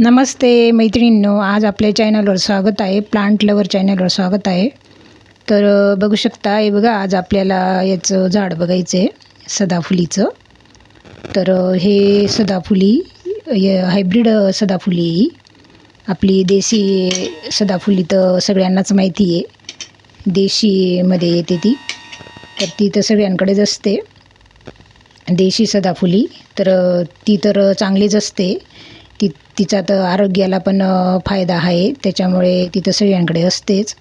नमस्ते मैत्रिणींनो आज आपल्या चॅनलवर स्वागत आहे. प्लांट लवर चॅनलवर स्वागत आहे. तर बघू शकता हे बघा आज आपल्याला याचं झाड बघायचं आहे सदाफुलीचं. तर हे सदाफुली हे हायब्रिड सदाफुली आहे ही. आपली देशी सदाफुली तर सगळ्यांनाच माहिती आहे देशीमध्ये येते ती. तर ती तर सगळ्यांकडेच असते. देशी सदाफुली तर ती तर चांगलीच असते. तिचा तर आरोग्याला पण फायदा आहे. त्याच्यामुळे ती तर सगळ्यांकडे असतेच.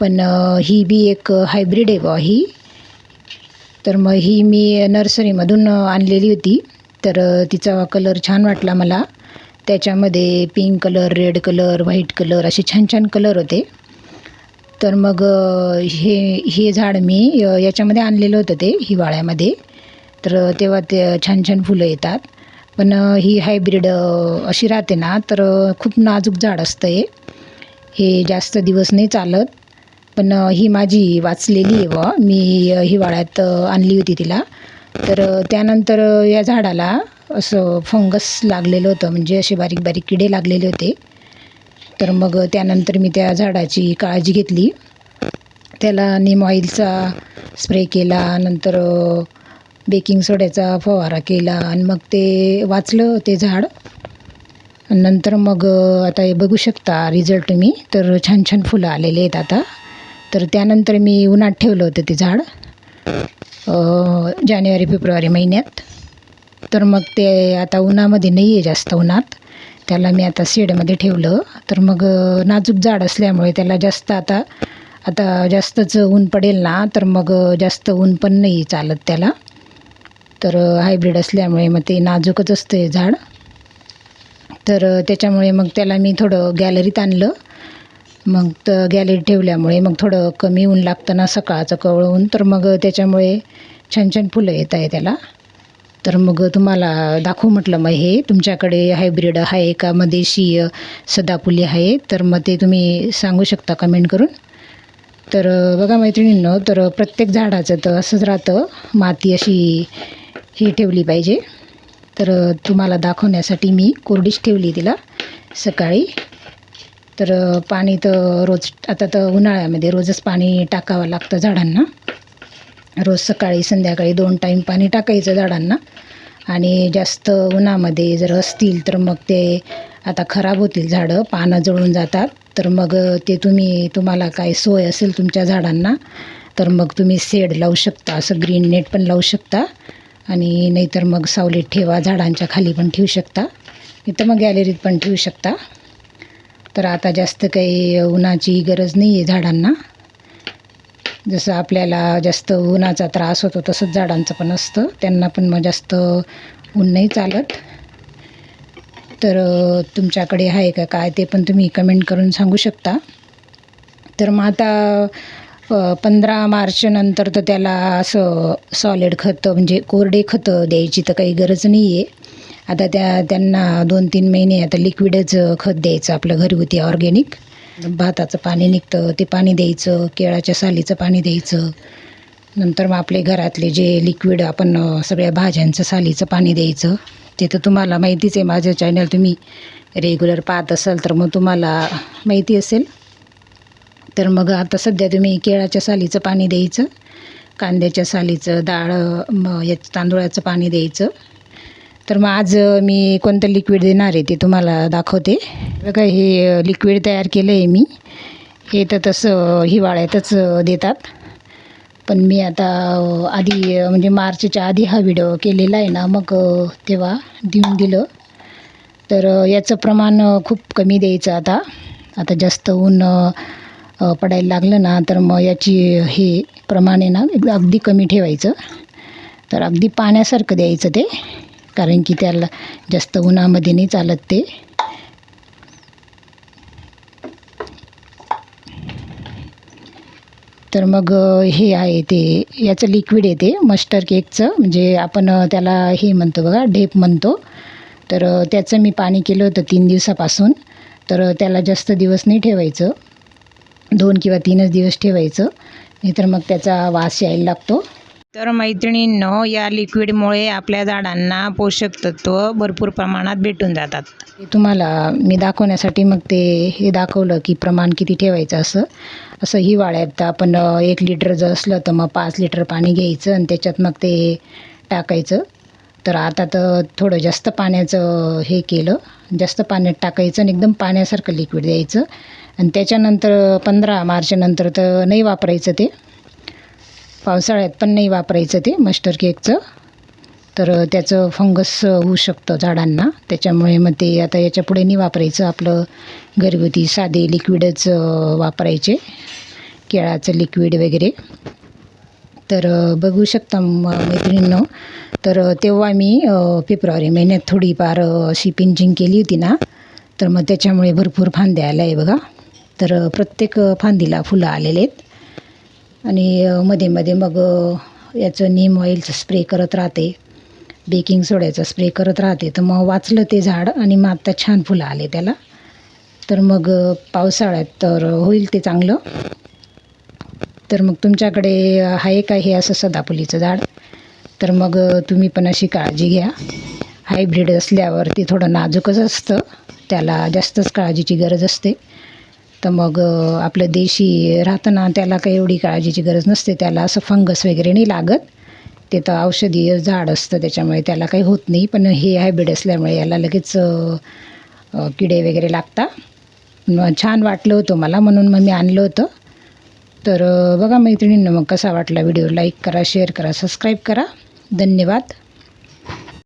पण ही बी एक हायब्रिड आहे बा ही. तर मग ही मी नर्सरीमधून आणलेली होती. तर तिचा कलर छान वाटला मला. त्याच्यामध्ये pink colour red colour white colour असे छान छान कलर होते. तर मग हे हे झाड मी याच्यामध्ये आणलेलं होतं ते हिवाळ्यामध्ये. तर तेव्हा ते छान छान फुलं येतात. पण ही हायब्रिड अशी राहते ना तर खूप नाजूक झाड असतं हे. हे जास्त दिवस नाही चालत. पण ही माझी वाचलेली आहे बुवा. मी हिवाळ्यात आणली होती तिला. तर त्यानंतर या झाडाला असं फंगस लागलेलं होतं. म्हणजे असे बारीक बारीक किडे लागलेले होते. तर मग त्यानंतर मी त्या झाडाची काळजी घेतली. त्याला निम ऑइलचा स्प्रे केला. नंतर बेकिंग सोड्याचा फवारा केला आणि मग ते वाचलं ते झाड. नंतर मग आता हे बघू शकता रिझल्ट तुम्ही तर छान छान फुलं आलेले आहेत आता. तर त्यानंतर मी उन्हात ठेवलं होतं ते झाड जानेवारी फेब्रुवारी महिन्यात. तर मग ते आता उन्हामध्ये नाही आहे जास्त उन्हात. त्याला मी आता शेडमध्ये ठेवलं. तर मग नाजूक झाड असल्यामुळे त्याला जास्त आता आता जास्तच ऊन पडेल ना. तर मग जास्त ऊन पण नाही चालत त्याला. तर हायब्रिड असल्यामुळे मग ते नाजूकच असतं आहे झाड. तर त्याच्यामुळे मग त्याला मी थोडं गॅलरीत आणलं. मग तर गॅलरीत ठेवल्यामुळे मग थोडं कमी ऊन लागतं ना सकाळचं कवळं ऊन. तर मग त्याच्यामुळे छान छान फुलं येत आहे त्याला. तर मग तुम्हाला दाखवू म्हटलं मग हे. तुमच्याकडे हायब्रिड आहे का? मग सदाफुली आहे. तर मग ते तुम्ही सांगू शकता कमेंट करून. तर बघा मैत्रिणींनो तर प्रत्येक झाडाचं तर असंच राहतं. माती अशी ही ठेवली पाहिजे. तर तुम्हाला दाखवण्यासाठी मी कोरडीच ठेवली तिला सकाळी. तर पाणी तर रोज आता तर उन्हाळ्यामध्ये रोजच पाणी टाकावं लागतं झाडांना. रोज सकाळी संध्याकाळी दोन टाईम पाणी टाकायचं झाडांना. आणि जास्त उन्हामध्ये जर असतील तर मग ते आता खराब होतील झाडं पानं जळून जातात. तर मग ते तुम्ही तुम्हाला काय सोय असेल तुमच्या झाडांना तर मग तुम्ही शेड लावू शकता. असं ग्रीन नेट पण लावू शकता. आणि नाहीतर मग सावलीत ठेवा झाडांच्या खाली पण ठेवू शकता. इथं मग गॅलरीत पण ठेवू शकता. तर आता जास्त काही उन्हाची गरज नाही आहे झाडांना. जसं आपल्याला जास्त उन्हाचा त्रास होतो तसंच झाडांचं पण असतं. त्यांना पण मग जास्त ऊन नाही चालत. तर तुमच्याकडे आहे का काय ते पण तुम्ही कमेंट करून सांगू शकता. तर मग आता पंधरा मार्चनंतर तर त्याला असं सॉलिड खतं म्हणजे कोरडे खतं द्यायची तर काही गरज नाही आहे आता त्या त्यांना दोन तीन महिने आता लिक्विडच खत द्यायचं आपलं घरगुती ऑर्गॅनिक भाताचं पाणी निघतं ते पाणी द्यायचं केळाच्या सालीचं पाणी द्यायचं. नंतर मग आपले घरातले जे लिक्विड आपण सगळ्या भाज्यांचं सालीचं पाणी द्यायचं. ते तर तुम्हाला माहितीच आहे माझं चॅनल तुम्ही रेग्युलर पाहत असाल तर मग तुम्हाला माहिती असेल. तर मग आता सध्या तुम्ही केळाच्या सालीचं पाणी द्यायचं कांद्याच्या सालीचं डाळ म याचं तांदूळाचं पाणी द्यायचं. तर मग आज मी कोणतं लिक्विड देणार आहे ते तुम्हाला दाखवते. बघा हे लिक्विड तयार केलं आहे मी. हे तर तसं हिवाळ्यातच देतात. पण मी आता आधी म्हणजे मार्चच्या आधी हा व्हिडिओ केलेला आहे ना मग तेव्हा देऊन दिलं. तर याचं प्रमाण खूप कमी द्यायचं आता. आता जास्त ऊन पडायला लागलं ना तर मग याची हे प्रमाणे ना अगदी कमी ठेवायचं. तर अगदी पाण्यासारखं द्यायचं ते कारण की त्याला जास्त उन्हामध्ये नाही चालत ते. तर मग हे आहे ते याचं लिक्विड आहे ते मस्टर केकचं म्हणजे आपण त्याला हे म्हणतो बघा ढेप म्हणतो. तर त्याचं मी पाणी केलं होतं तीन दिवसापासून. तर त्याला जास्त दिवस नाही ठेवायचं. दोन किंवा तीनच दिवस ठेवायचं. नाहीतर मग त्याचा वास यायला लागतो. तर मैत्रिणींनो या लिक्विडमुळे आपल्या झाडांना पोषक तत्व भरपूर प्रमाणात भेटून जातात. तुम्हाला मी दाखवण्यासाठी मग ते हे दाखवलं की प्रमाण किती ठेवायचं असं. असं हिवाळ्यात आपण एक लिटर जर असलं तर मग पाच लिटर पाणी घ्यायचं आणि त्याच्यात मग ते टाकायचं. तर आता तर थोडं जास्त पाण्याचं हे केलं. जास्त पाण्यात टाकायचं आणि एकदम पाण्यासारखं लिक्विड द्यायचं. आणि त्याच्यानंतर पंधरा मार्चनंतर तर नाही वापरायचं ते. पावसाळ्यात पण नाही वापरायचं ते मस्टर केकचं. तर त्याचं फंगस होऊ शकतं झाडांना. त्याच्यामुळे मग ते आता याच्यापुढे नाही वापरायचं. आपलं घरगुती साधे लिक्विडच वापरायचे. केळाचं लिक्विड वगैरे. तर बघू शकता मैत्रिणींनो. तर तेव्हा मी फेब्रुवारी महिन्यात थोडीफार अशी पिंचिंग केली होती ना. तर मग त्याच्यामुळे भरपूर फांद्या आल्या आहे बघा. तर प्रत्येक फांदीला फुलं आलेले आहेत. आणि मध्ये मध्ये मग याचं नीम ऑइलचं स्प्रे करत राहते. बेकिंग सोड्याचा स्प्रे करत राहते. तर मग वाचलं ते झाड आणि मग आत्ता छान फुलं आले त्याला. तर मग पावसाळ्यात तर होईल ते चांगलं. तर मग तुमच्याकडे आहे का हे असं सदाफुलीचं झाड? तर मग तुम्ही पण अशी काळजी घ्या. हायब्रीड असल्यावर ते थोडं नाजूकच असतं. त्याला जास्तच काळजीची गरज असते. तर मग आपलं देशी राहतं ना त्याला काही एवढी काळजीची गरज नसते. त्याला असं फंगस वगैरे नाही लागत. ते तर औषधीय झाड असतं त्याच्यामुळे त्याला काही होत नाही. पण हे हायब्रिड असल्यामुळे याला लगेच किडे वगैरे लागतात. मग छान वाटलं होतं मला म्हणून मग मी आणलं होतं. तर बघा मैत्रिणींना मग कसा वाटला व्हिडिओ? लाईक करा शेअर करा सबस्क्राईब करा. धन्यवाद.